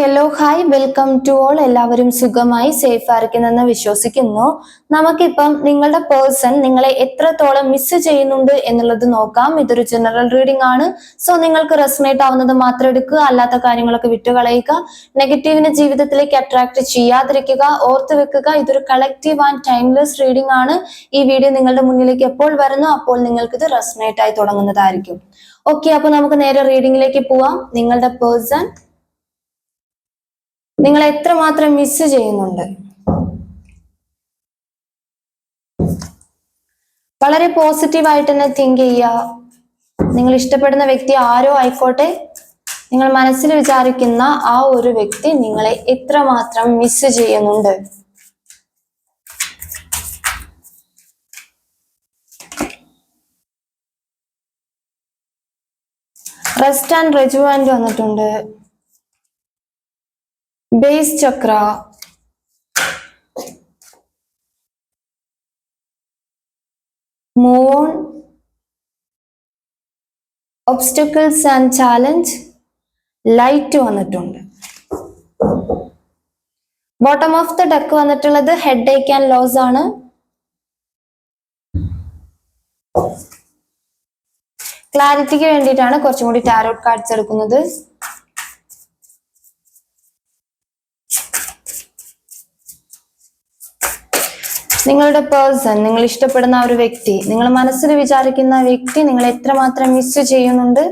Hello hi welcome to all എല്ലാവരും സുഖമായി safe ആയിരിക്കുന്നെന്ന് വിശ്വസിക്കുന്നു. നമുക്കിപ്പം നിങ്ങളുടെ പേഴ്സൺ നിങ്ങളെ എത്രത്തോളം മിസ് ചെയ്യുന്നുണ്ട് എന്നുള്ളത് നോക്കാം. ഇതൊരു ജനറൽ റീഡിംഗ് ആണ്. സോ നിങ്ങൾക്ക് റെസ്മേറ്റ് ആവുന്നത് മാത്രം എടുക്കുക അല്ലാത്ത കാര്യങ്ങളൊക്കെ വിട്ടുകളയുക. നെഗറ്റീവിനെ ജീവിതത്തിലേക്ക് അട്രാക്ട് ചെയ്യാതിരിക്കുക ഓർത്ത് വെക്കുക. ഇതൊരു കളക്റ്റീവ് ആൻഡ് ടൈംലെസ് റീഡിംഗ് ആണ്. ഈ വീഡിയോ നിങ്ങളുടെ മുന്നിലേക്ക് എപ്പോൾ വരുന്നു അപ്പോൾ നിങ്ങൾക്ക് ഇത് റെസ്മേറ്റ് ആയി തുടങ്ങുന്നതായിരിക്കും. ഓക്കെ അപ്പൊ നമുക്ക് നേരെ റീഡിംഗിലേക്ക് പോവാം. നിങ്ങളുടെ പേഴ്സൺ നിങ്ങൾ എത്രമാത്രം മിസ് ചെയ്യുന്നുണ്ട്? വളരെ പോസിറ്റീവായിട്ട് തന്നെ തിങ്ക് ചെയ്യുക. നിങ്ങൾ ഇഷ്ടപ്പെടുന്ന വ്യക്തി ആരോ ആയിക്കോട്ടെ. നിങ്ങൾ മനസ്സിൽ വിചാരിക്കുന്ന ആ ഒരു വ്യക്തി നിങ്ങളെ എത്രമാത്രം മിസ് ചെയ്യുന്നുണ്ട്? റെസ്റ്റ് ആൻഡ് റെജുവാൻഡ് വന്നിട്ടുണ്ട്. Base chakra moon obstacles and challenge light വന്നിട്ടുണ്ട്. ബോട്ടം ഓഫ് ദ ഡക്ക് വന്നിട്ടുള്ളത് ഹെഡ് ഏക്ക് ആൻഡ് ലോസ് ആണ് ക്ലാരിറ്റിക്ക് വേണ്ടിയിട്ടാണ് കുറച്ചും കൂടി ടാരോട്ട് കാർഡ്സ് എടുക്കുന്നത്. നിങ്ങളുടെ പേഴ്സൺ നിങ്ങൾ ഇഷ്ടപ്പെടുന്ന ആ ഒരു വ്യക്തി നിങ്ങൾ മനസ്സിൽ വിചാരിക്കുന്ന വ്യക്തി നിങ്ങൾ എത്രമാത്രം മിസ് ചെയ്യുന്നുണ്ട്?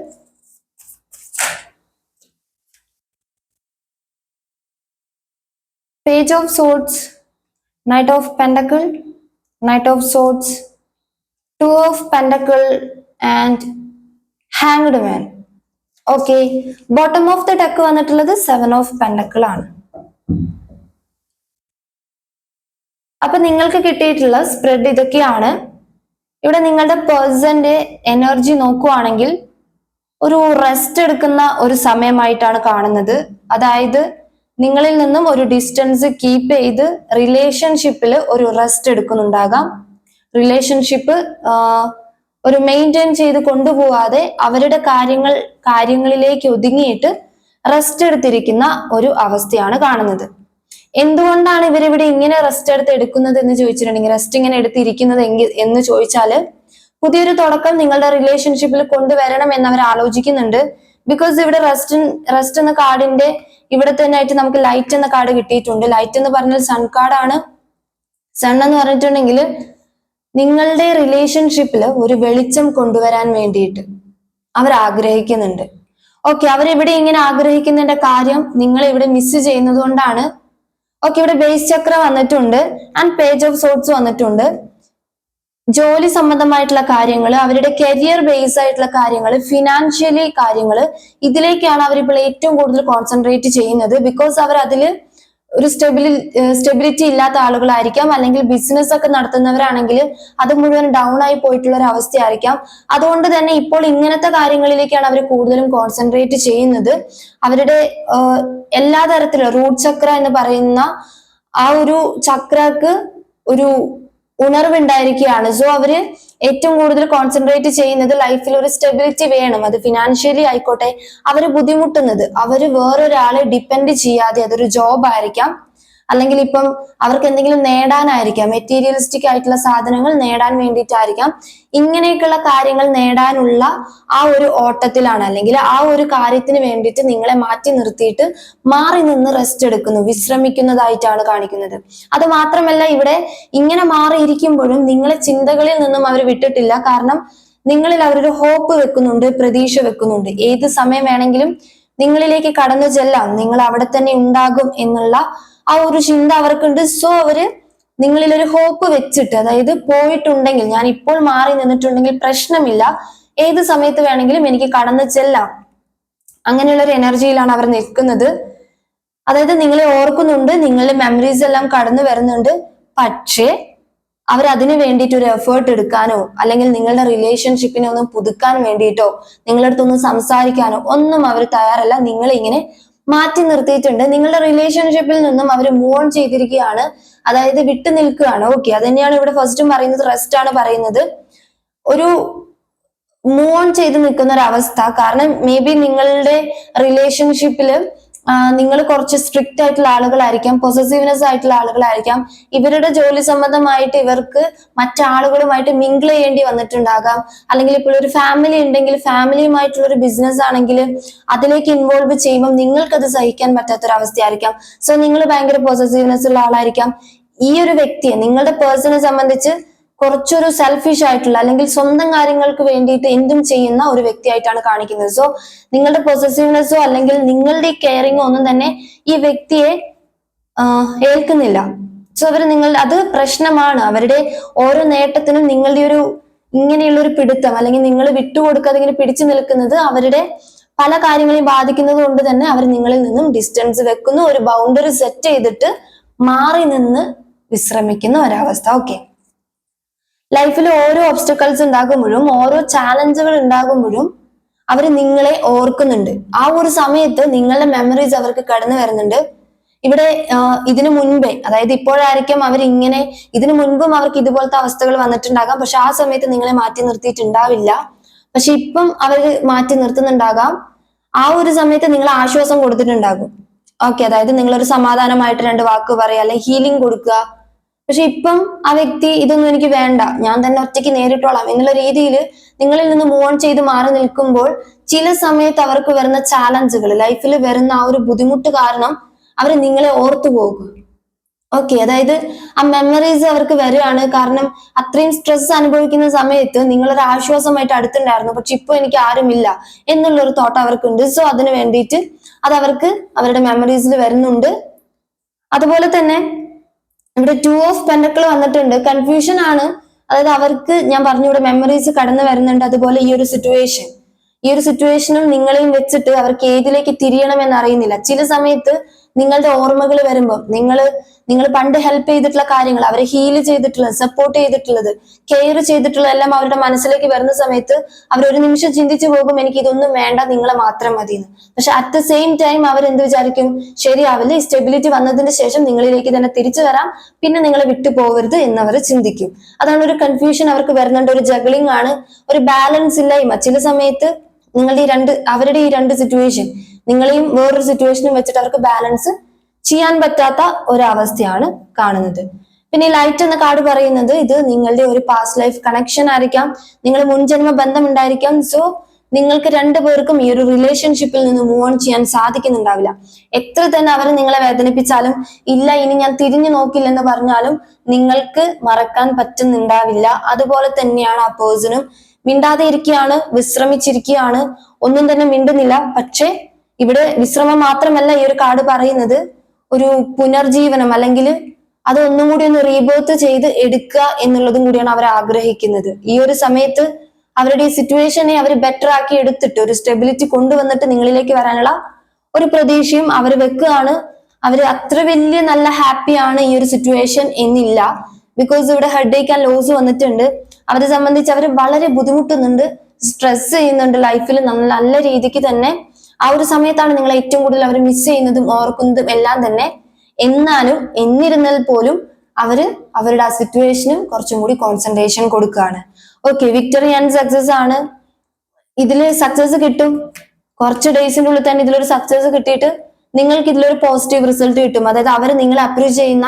Page of swords knight of pentacle knight of swords two of pentacle and hanged man okay bottom of the deck വന്നിട്ടുള്ളത് സെവൻ ഓഫ് പെൻഡക്കിൾ ആണ്. അപ്പൊ നിങ്ങൾക്ക് കിട്ടിയിട്ടുള്ള സ്പ്രെഡ് ഇതൊക്കെയാണ്. ഇവിടെ നിങ്ങളുടെ പേഴ്സന്റെ എനർജി നോക്കുവാണെങ്കിൽ ഒരു റെസ്റ്റ് എടുക്കുന്ന ഒരു സമയമായിട്ടാണ് കാണുന്നത്. അതായത് നിങ്ങളിൽ നിന്നും ഒരു ഡിസ്റ്റൻസ് കീപ്പ് ചെയ്ത് റിലേഷൻഷിപ്പിൽ ഒരു റെസ്റ്റ് എടുക്കുന്നുണ്ടാകാം. റിലേഷൻഷിപ്പ് ഒരു മെയിന്റെയിൻ ചെയ്ത് കൊണ്ടുപോവാതെ അവരുടെ കാര്യങ്ങൾ കാര്യങ്ങളിലേക്ക് ഒതുങ്ങിയിട്ട് റെസ്റ്റ് എടുത്തിരിക്കുന്ന ഒരു അവസ്ഥയാണ് കാണുന്നത്. എന്തുകൊണ്ടാണ് ഇവരിവിടെ ഇങ്ങനെ റെസ്റ്റ് എടുത്ത് എടുക്കുന്നത് എന്ന് ചോദിച്ചിട്ടുണ്ടെങ്കിൽ റെസ്റ്റ് ഇങ്ങനെ എടുത്തിരിക്കുന്നത് എങ്കിൽ എന്ന് ചോദിച്ചാൽ പുതിയൊരു തുടക്കം നിങ്ങളുടെ റിലേഷൻഷിപ്പിൽ കൊണ്ടുവരണം എന്ന് അവർ ആലോചിക്കുന്നുണ്ട്. ബിക്കോസ് ഇവിടെ റെസ്റ്റ് റെസ്റ്റ് എന്ന കാർഡിന്റെ ഇവിടെ തന്നെ ആയിട്ട് നമുക്ക് ലൈറ്റ് എന്ന കാർഡ് കിട്ടിയിട്ടുണ്ട്. ലൈറ്റ് എന്ന് പറഞ്ഞാൽ സൺ കാർഡാണ് സൺ എന്ന് പറഞ്ഞിട്ടുണ്ടെങ്കിൽ നിങ്ങളുടെ റിലേഷൻഷിപ്പിൽ ഒരു വെളിച്ചം കൊണ്ടുവരാൻ വേണ്ടിയിട്ട് അവർ ആഗ്രഹിക്കുന്നുണ്ട്. ഓക്കെ അവരിവിടെ ഇങ്ങനെ ആഗ്രഹിക്കുന്നതിന്റെ കാര്യം നിങ്ങൾ ഇവിടെ മിസ് ചെയ്യുന്നത് കൊണ്ടാണ് ഓക്കെ ഇവിടെ ബേസ് ചക്ര വന്നിട്ടുണ്ട് ആൻഡ് പേജ് ഓഫ് സോട്സ് വന്നിട്ടുണ്ട്. ജോലി സംബന്ധമായിട്ടുള്ള കാര്യങ്ങൾ അവരുടെ കരിയർ ബേസ് ആയിട്ടുള്ള കാര്യങ്ങൾ ഫിനാൻഷ്യലി കാര്യങ്ങൾ ഇതിലേക്കാണ് അവരിപ്പോൾ ഏറ്റവും കൂടുതൽ കോൺസെൻട്രേറ്റ് ചെയ്യുന്നത് ബിക്കോസ് അവർ അതിൽ ഒരു സ്റ്റെബിലി സ്റ്റെബിലിറ്റി ഇല്ലാത്ത ആളുകളായിരിക്കാം. അല്ലെങ്കിൽ ബിസിനസ് ഒക്കെ നടത്തുന്നവരാണെങ്കിൽ അത് മുഴുവൻ ഡൗൺ ആയി പോയിട്ടുള്ള ഒരു അവസ്ഥയായിരിക്കാം. അതുകൊണ്ട് തന്നെ ഇപ്പോൾ ഇങ്ങനത്തെ കാര്യങ്ങളിലേക്കാണ് അവർ കൂടുതലും കോൺസെൻട്രേറ്റ് ചെയ്യുന്നത്. അവരുടെ എല്ലാ തരത്തിലും റൂട്ട് ചക്ര എന്ന് പറയുന്ന ആ ഒരു ചക്രക്ക് ഒരു ഉണർവുണ്ടായിരിക്കുകയാണ്. സോ അവർ ഏറ്റവും കൂടുതൽ കോൺസെൻട്രേറ്റ് ചെയ്യുന്നത് ലൈഫിൽ ഒരു സ്റ്റെബിലിറ്റി വേണം. അത് ഫിനാൻഷ്യലി ആയിക്കോട്ടെ അവർ ബുദ്ധിമുട്ടുന്നത്. അവർ വേറൊരാളെ ഡിപ്പെൻഡ് ചെയ്യാതെ അതൊരു ജോബ് ആയിരിക്കാം. അല്ലെങ്കിൽ ഇപ്പം അവർക്ക് എന്തെങ്കിലും നേടാനായിരിക്കാം മെറ്റീരിയലിസ്റ്റിക് ആയിട്ടുള്ള സാധനങ്ങൾ നേടാൻ വേണ്ടിയിട്ടായിരിക്കാം. ഇങ്ങനെയൊക്കെയുള്ള കാര്യങ്ങൾ നേടാനുള്ള ആ ഒരു ഓട്ടത്തിലാണ്. അല്ലെങ്കിൽ ആ ഒരു കാര്യത്തിന് വേണ്ടിയിട്ട് നിങ്ങളെ മാറ്റി നിർത്തിയിട്ട് മാറി നിന്ന് റെസ്റ്റ് എടുക്കുന്നു വിശ്രമിക്കുന്നതായിട്ടാണ് കാണിക്കുന്നത്. അത് മാത്രമല്ല ഇവിടെ ഇങ്ങനെ മാറിയിരിക്കുമ്പോഴും നിങ്ങളെ ചിന്തകളിൽ നിന്നും അവർ വിട്ടിട്ടില്ല. കാരണം നിങ്ങളിൽ അവരൊരു ഹോപ്പ് വെക്കുന്നുണ്ട് പ്രതീക്ഷ വെക്കുന്നുണ്ട്. ഏത് സമയം വേണമെങ്കിലും നിങ്ങളിലേക്ക് കടന്നു ചെല്ലാം നിങ്ങൾ അവിടെ തന്നെ ഉണ്ടാകും എന്നുള്ള ആ ഒരു ചിന്ത അവർക്കുണ്ട്. സോ അവർ നിങ്ങളിൽ ഒരു ഹോപ്പ് വെച്ചിട്ട് അതായത് പോയിട്ടുണ്ടെങ്കിൽ ഞാൻ ഇപ്പോൾ മാറി നിന്നിട്ടുണ്ടെങ്കിൽ പ്രശ്നമില്ല. ഏത് സമയത്ത് വേണമെങ്കിലും എനിക്ക് കടന്നു ചെല്ലാം. അങ്ങനെയുള്ള ഒരു എനർജിയിലാണ് അവർ നിൽക്കുന്നത്. അതായത് നിങ്ങളെ ഓർക്കുന്നുണ്ട് നിങ്ങളുടെ മെമ്മറീസ് എല്ലാം കടന്നു വരുന്നുണ്ട്. പക്ഷേ അവർ അതിനു വേണ്ടിയിട്ട് ഒരു എഫേർട്ട് എടുക്കാനോ അല്ലെങ്കിൽ നിങ്ങളുടെ റിലേഷൻഷിപ്പിനെ ഒന്ന് പുതുക്കാൻ വേണ്ടിയിട്ടോ നിങ്ങളുടെ സംസാരിക്കാനോ ഒന്നും അവർ തയ്യാറല്ല. നിങ്ങളെ ഇങ്ങനെ മാറ്റി നിർത്തിയിട്ടുണ്ട്. നിങ്ങളുടെ റിലേഷൻഷിപ്പിൽ നിന്നും അവർ മൂവ് ഓൺ ചെയ്തിരിക്കുകയാണ്. അതായത് വിട്ടു നിൽക്കുകയാണ്. ഓക്കെ അത് തന്നെയാണ് ഇവിടെ ഫസ്റ്റും പറയുന്നത് റെസ്റ്റ് ആണ് പറയുന്നത്. ഒരു മൂവ് ഓൺ ചെയ്ത് നിൽക്കുന്ന ഒരു അവസ്ഥ കാരണം മേ ബി നിങ്ങളുടെ റിലേഷൻഷിപ്പിൽ നിങ്ങൾ കുറച്ച് സ്ട്രിക്റ്റ് ആയിട്ടുള്ള ആളുകളായിരിക്കാം പൊസസീവ്നെസ് ആയിട്ടുള്ള ആളുകളായിരിക്കാം. ഇവരുടെ ജോലി സംബന്ധമായിട്ട് ഇവർക്ക് മറ്റാളുകളുമായിട്ട് മിങ്കിൾ ചെയ്യേണ്ടി വന്നിട്ടുണ്ടാകാം. അല്ലെങ്കിൽ ഇപ്പോൾ ഒരു ഫാമിലി ഉണ്ടെങ്കിൽ ഫാമിലിയുമായിട്ടുള്ള ഒരു ബിസിനസ് ആണെങ്കിൽ അതിലേക്ക് ഇൻവോൾവ് ചെയ്യുമ്പോൾ നിങ്ങൾക്കത് സഹിക്കാൻ പറ്റാത്തൊരവസ്ഥയായിരിക്കാം. സോ നിങ്ങൾ ഭയങ്കര പൊസസീവ്നെസ് ഉള്ള ആളായിരിക്കാം. ഈ ഒരു വ്യക്തിയെ നിങ്ങളുടെ പേഴ്സണെ സംബന്ധിച്ച് കുറച്ചൊരു സെൽഫിഷ് ആയിട്ടുള്ള അല്ലെങ്കിൽ സ്വന്തം കാര്യങ്ങൾക്ക് വേണ്ടിയിട്ട് എന്തും ചെയ്യുന്ന ഒരു വ്യക്തിയായിട്ടാണ് കാണിക്കുന്നത്. സോ നിങ്ങളുടെ പൊസസീവ്നെസ്സോ അല്ലെങ്കിൽ നിങ്ങളുടെ കെയറിങ്ങോ ഒന്നും തന്നെ ഈ വ്യക്തിയെ ഏൽക്കുന്നില്ല. സോ അവർ നിങ്ങൾ അത് പ്രശ്നമാണ്. അവരുടെ ഓരോ നേട്ടത്തിനും നിങ്ങളുടെ ഒരു ഇങ്ങനെയുള്ള ഒരു പിടുത്തം അല്ലെങ്കിൽ നിങ്ങൾ വിട്ടുകൊടുക്കാതെ ഇങ്ങനെ പിടിച്ചു നിൽക്കുന്നത് അവരുടെ പല കാര്യങ്ങളെയും ബാധിക്കുന്നത് കൊണ്ട് തന്നെ അവർ നിങ്ങളിൽ നിന്നും ഡിസ്റ്റൻസ് വെക്കുന്നു. ഒരു ബൗണ്ടറി സെറ്റ് ചെയ്തിട്ട് മാറി നിന്ന് വിശ്രമിക്കുന്ന ഒരവസ്ഥ. ഓക്കെ ലൈഫിൽ ഓരോ ഒബ്സ്റ്റക്കിൾസ് ഉണ്ടാകുമ്പോഴും ഓരോ ചാലഞ്ചുകൾ ഉണ്ടാകുമ്പോഴും അവർ നിങ്ങളെ ഓർക്കുന്നുണ്ട്. ആ ഒരു സമയത്ത് നിങ്ങളുടെ മെമ്മറീസ് അവർക്ക് കടന്നു വരുന്നുണ്ട്. ഇവിടെ ഇതിനു മുൻപേ അതായത് ഇപ്പോഴായിരിക്കും അവർ ഇങ്ങനെ ഇതിനു മുൻപും അവർക്ക് ഇതുപോലത്തെ അവസ്ഥകൾ വന്നിട്ടുണ്ടാകാം. പക്ഷെ ആ സമയത്ത് നിങ്ങളെ മാറ്റി നിർത്തിയിട്ടുണ്ടാവില്ല. പക്ഷെ ഇപ്പം അവർ മാറ്റി നിർത്തുന്നുണ്ടാകാം. ആ ഒരു സമയത്ത് നിങ്ങൾ ആശ്വാസം കൊടുത്തിട്ടുണ്ടാകും. ഓക്കെ അതായത് നിങ്ങളൊരു സമാധാനമായിട്ട് രണ്ട് വാക്ക് പറയുക അല്ലെങ്കിൽ ഹീലിംഗ് കൊടുക്കുക പക്ഷെ ഇപ്പം ആ വ്യക്തി ഇതൊന്നും എനിക്ക് വേണ്ട. ഞാൻ തന്നെ ഒറ്റയ്ക്ക് നേരിട്ടോളാം എന്നുള്ള രീതിയിൽ നിങ്ങളിൽ നിന്ന് മൂവ് ഓൺ ചെയ്ത് മാറി നിൽക്കുമ്പോൾ ചില സമയത്ത് അവർക്ക് വരുന്ന ചാലഞ്ചുകൾ ലൈഫിൽ വരുന്ന ആ ഒരു ബുദ്ധിമുട്ട് കാരണം അവർ നിങ്ങളെ ഓർത്തു പോകും. ഓക്കെ അതായത് ആ മെമ്മറീസ് അവർക്ക് വരികയാണ്. കാരണം അത്രയും സ്ട്രെസ് അനുഭവിക്കുന്ന സമയത്ത് നിങ്ങളൊരു ആശ്വാസമായിട്ട് അടുത്തുണ്ടായിരുന്നു. പക്ഷെ ഇപ്പൊ എനിക്ക് ആരുമില്ല എന്നുള്ള ഒരു തോട്ട് അവർക്കുണ്ട്. സോ അതിന് വേണ്ടിയിട്ട് അത് അവർക്ക് അവരുടെ മെമ്മറീസിൽ വരുന്നുണ്ട്. അതുപോലെ തന്നെ ഇവിടെ ടു ഓഫ് പെൻഡക്കിൾ വന്നിട്ടുണ്ട്. കൺഫ്യൂഷൻ ആണ്. അതായത് അവർക്ക് ഞാൻ പറഞ്ഞു ഇവിടെ മെമ്മറീസ് കടന്നു വരുന്നുണ്ട്. അതുപോലെ ഈ ഒരു സിറ്റുവേഷൻ ഈ ഒരു സിറ്റുവേഷനും നിങ്ങളെയും വെച്ചിട്ട് അവർക്ക് ഏതിലേക്ക് തിരിയണമെന്ന് അറിയുന്നില്ല ചില സമയത്ത് നിങ്ങളുടെ ഓർമ്മകൾ വരുമ്പോൾ നിങ്ങൾ നിങ്ങൾ പണ്ട് ഹെൽപ്പ് ചെയ്തിട്ടുള്ള കാര്യങ്ങൾ അവരെ ഹീൽ ചെയ്തിട്ടുള്ളത് സപ്പോർട്ട് ചെയ്തിട്ടുള്ളത് കെയർ ചെയ്തിട്ടുള്ള എല്ലാം അവരുടെ മനസ്സിലേക്ക് വരുന്ന സമയത്ത് അവർ ഒരു നിമിഷം ചിന്തിച്ചു പോകും എനിക്ക് ഇതൊന്നും വേണ്ട നിങ്ങളെ മാത്രം മതി എന്ന് പക്ഷെ അറ്റ് ദ സെയിം ടൈം അവർ എന്ത് വിചാരിക്കും? ശരിയാവില്ല ഈ സ്റ്റെബിലിറ്റി വന്നതിന് ശേഷം നിങ്ങളിലേക്ക് തന്നെ തിരിച്ചു വരാം പിന്നെ നിങ്ങളെ വിട്ടു പോകരുത് അവർ ചിന്തിക്കും. അതാണ് ഒരു കൺഫ്യൂഷൻ അവർക്ക് വരുന്നുണ്ട് ഒരു ജഗ്ലിംഗ് ആണ് ഒരു ബാലൻസ് ഇല്ലായ്മ. ചില സമയത്ത് നിങ്ങളുടെ ഈ രണ്ട് അവരുടെ ഈ രണ്ട് സിറ്റുവേഷൻ നിങ്ങളെയും വേറൊരു സിറ്റുവേഷനും വെച്ചിട്ട് അവർക്ക് ബാലൻസ് ചെയ്യാൻ പറ്റാത്ത ഒരവസ്ഥയാണ് കാണുന്നത്. പിന്നെ ലൈറ്റ് എന്ന കാർഡ് പറയുന്നത് ഇത് നിങ്ങളുടെ ഒരു പാസ്റ്റ് ലൈഫ് കണക്ഷൻ ആയിരിക്കാം. നിങ്ങൾ മുൻജന്മ ബന്ധം ഉണ്ടായിരിക്കാം സോ നിങ്ങൾക്ക് രണ്ടുപേർക്കും ഈ ഒരു റിലേഷൻഷിപ്പിൽ നിന്ന് മൂവ് ഓൺ ചെയ്യാൻ സാധിക്കുന്നുണ്ടാവില്ല. എത്ര തന്നെ അവർ നിങ്ങളെ വേദനിപ്പിച്ചാലും ഇല്ല ഇനി ഞാൻ തിരിഞ്ഞു നോക്കില്ലെന്ന് പറഞ്ഞാലും നിങ്ങൾക്ക് മറക്കാൻ പറ്റുന്നുണ്ടാവില്ല. അതുപോലെ തന്നെയാണ് ആ പേഴ്സണും മിണ്ടാതെ ഇരിക്കുകയാണ് വിശ്രമിച്ചിരിക്കുകയാണ്. ഒന്നും തന്നെ മിണ്ടുന്നില്ല. പക്ഷേ ഇവിടെ വിശ്രമം മാത്രമല്ല ഈ ഒരു കാർഡ് പറയുന്നത്. ഒരു പുനർജീവനം അല്ലെങ്കിൽ അത് ഒന്നും കൂടി ഒന്ന് റീബേർത്ത് ചെയ്ത് എടുക്കുക എന്നുള്ളതും കൂടിയാണ് അവർ ആഗ്രഹിക്കുന്നത്. ഈ ഒരു സമയത്ത് അവരുടെ ഈ സിറ്റുവേഷനെ അവർ ബെറ്റർ ആക്കി എടുത്തിട്ട് ഒരു സ്റ്റെബിലിറ്റി കൊണ്ടുവന്നിട്ട് നിങ്ങളിലേക്ക് വരാനുള്ള ഒരു പ്രതീക്ഷയും അവർ വെക്കുകയാണ്. അവർ അത്ര വലിയ നല്ല ഹാപ്പിയാണ് ഈ ഒരു സിറ്റുവേഷൻ എന്നില്ല. ബിക്കോസ് ഇവിടെ ഹെഡേക്ക് ആൻഡ് ലോസ് വന്നിട്ടുണ്ട്. അവരെ സംബന്ധിച്ച് അവർ വളരെ ബുദ്ധിമുട്ടുന്നുണ്ട് സ്ട്രെസ് ചെയ്യുന്നുണ്ട് ലൈഫിൽ നല്ല രീതിക്ക് തന്നെ ആ ഒരു സമയത്താണ് നിങ്ങൾ ഏറ്റവും കൂടുതൽ അവർ മിസ് ചെയ്യുന്നതും ഓർക്കുന്നതും എല്ലാം തന്നെ എന്നാലും എന്നിരുന്നാൽ പോലും അവർ അവരുടെ ആ സിറ്റുവേഷനും കുറച്ചും കൂടി കോൺസെൻട്രേഷൻ കൊടുക്കുകയാണ്. ഓക്കെ വിക്ടറി ആൻഡ് സക്സസ് ആണ്. ഇതിൽ സക്സസ് കിട്ടും. കുറച്ച് ഡേയ്സിന്റെ ഉള്ളിൽ തന്നെ ഇതിലൊരു സക്സസ് കിട്ടിയിട്ട് നിങ്ങൾക്ക് ഇതിലൊരു പോസിറ്റീവ് റിസൾട്ട് കിട്ടും. അതായത് അവർ നിങ്ങളെ അപ്രൂവ് ചെയ്യുന്ന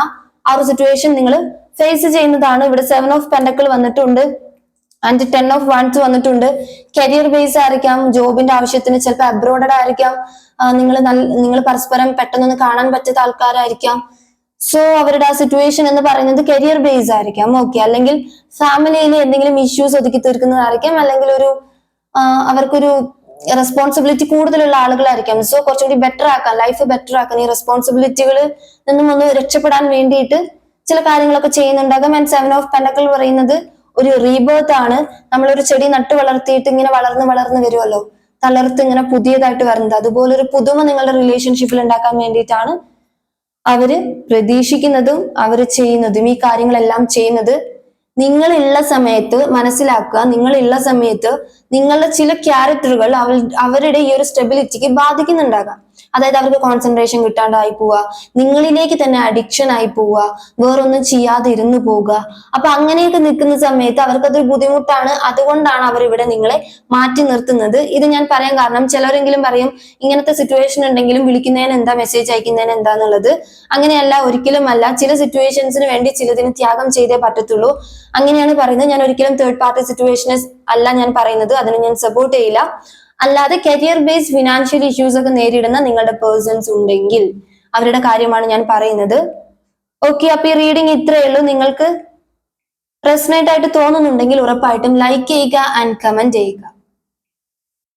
ആ ഒരു സിറ്റുവേഷൻ നിങ്ങൾ ഫേസ് ചെയ്യുന്നതാണ്. ഇവിടെ സെവൻ ഓഫ് പെൻഡക്കിൾ വന്നിട്ടുണ്ട്. ആൻഡ് ടെൻ ഓഫ് വൺസ് വന്നിട്ടുണ്ട്. കരിയർ ബേസ് ആയിരിക്കാം ജോബിന്റെ ആവശ്യത്തിന് ചിലപ്പോൾ അബ്രോഡഡ് ആയിരിക്കാം. നിങ്ങൾ നിങ്ങൾ പരസ്പരം പെട്ടെന്നൊന്ന് കാണാൻ പറ്റാത്ത ആൾക്കാരായിരിക്കാം. സോ അവരുടെ ആ സിറ്റുവേഷൻ എന്ന് പറയുന്നത് കരിയർ ബേസ് ആയിരിക്കാം ഓക്കെ അല്ലെങ്കിൽ ഫാമിലിയിൽ എന്തെങ്കിലും ഇഷ്യൂസ് ഒതുക്കി തീർക്കുന്നതായിരിക്കാം. അല്ലെങ്കിൽ ഒരു അവർക്കൊരു റെസ്പോൺസിബിലിറ്റി കൂടുതലുള്ള ആളുകളായിരിക്കാം. സോ കുറച്ചുകൂടി ബെറ്റർ ആക്കാൻ ലൈഫ് ബെറ്റർ ആക്കാൻ ഈ റെസ്പോൺസിബിലിറ്റികളിൽ നിന്നും ഒന്ന് രക്ഷപ്പെടാൻ വേണ്ടിയിട്ട് ചില കാര്യങ്ങളൊക്കെ ചെയ്യുന്നുണ്ടാകാം. ആൻഡ് സെവൻ ഓഫ് പെൻഡക്കൾ പറയുന്നത് ഒരു റീബേർത്ത് ആണ്. നമ്മളൊരു ചെടി നട്ടു വളർത്തിയിട്ട് ഇങ്ങനെ വളർന്ന് വളർന്ന് വരുമല്ലോ തളർത്ത് ഇങ്ങനെ പുതിയതായിട്ട് വരുന്നത് അതുപോലെ ഒരു പുതുമ നിങ്ങളുടെ റിലേഷൻഷിപ്പിൽ ഉണ്ടാക്കാൻ വേണ്ടിയിട്ടാണ് അവർ പ്രതീക്ഷിക്കുന്നതും അവർ ചെയ്യുന്നതും ഈ കാര്യങ്ങളെല്ലാം ചെയ്യുന്നത്. നിങ്ങളുള്ള സമയത്ത് മനസ്സിലാക്കുക നിങ്ങളുള്ള സമയത്ത് നിങ്ങളുടെ ചില ക്യാരക്ടറുകൾ അവ അവരുടെ ഈ ഒരു സ്റ്റെബിലിറ്റിക്ക് ബാധിക്കുന്നുണ്ടാകാം. അതായത് അവർക്ക് കോൺസെൻട്രേഷൻ കിട്ടാണ്ടായി പോവുക നിങ്ങളിലേക്ക് തന്നെ അഡിക്ഷൻ ആയി പോവുക വേറൊന്നും ചെയ്യാതെ ഇരുന്നു പോവുക. അപ്പൊ അങ്ങനെയൊക്കെ നിൽക്കുന്ന സമയത്ത് അവർക്കതൊരു ബുദ്ധിമുട്ടാണ്. അതുകൊണ്ടാണ് അവർ ഇവിടെ നിങ്ങളെ മാറ്റി നിർത്തുന്നത്. ഇത് ഞാൻ പറയാൻ കാരണം ചിലരെങ്കിലും പറയും ഇങ്ങനത്തെ സിറ്റുവേഷൻ ഉണ്ടെങ്കിലും വിളിക്കുന്നതിന് എന്താ മെസ്സേജ് അയക്കുന്നതിന് എന്താന്നുള്ളത് അങ്ങനെയല്ല ഒരിക്കലും അല്ല. ചില സിറ്റുവേഷൻസിന് വേണ്ടി ചിലതിന് ത്യാഗം ചെയ്തേ പറ്റത്തുള്ളൂ. അങ്ങനെയാണ് പറയുന്നത്. ഞാൻ ഒരിക്കലും തേർഡ് പാർട്ടി സിറ്റുവേഷൻ അല്ല ഞാൻ പറയുന്നത്. അതിന് ഞാൻ സപ്പോർട്ട് ചെയ്യില്ല. അല്ലാതെ കരിയർ ബേസ്ഡ് ഫിനാൻഷ്യൽ ഇഷ്യൂസ് ഒക്കെ നേരിടുന്ന നിങ്ങളുടെ പേഴ്സൺസ് ഉണ്ടെങ്കിൽ അവരുടെ കാര്യമാണ് ഞാൻ പറയുന്നത്. ഓക്കെ അപ്പൊ ഈ റീഡിംഗ് ഇത്രയേ ഉള്ളൂ. നിങ്ങൾക്ക് പ്രശ്നമായിട്ടായിട്ട് ആയിട്ട് തോന്നുന്നുണ്ടെങ്കിൽ ഉറപ്പായിട്ടും ലൈക്ക് ചെയ്യുക ആൻഡ് കമന്റ് ചെയ്യുക.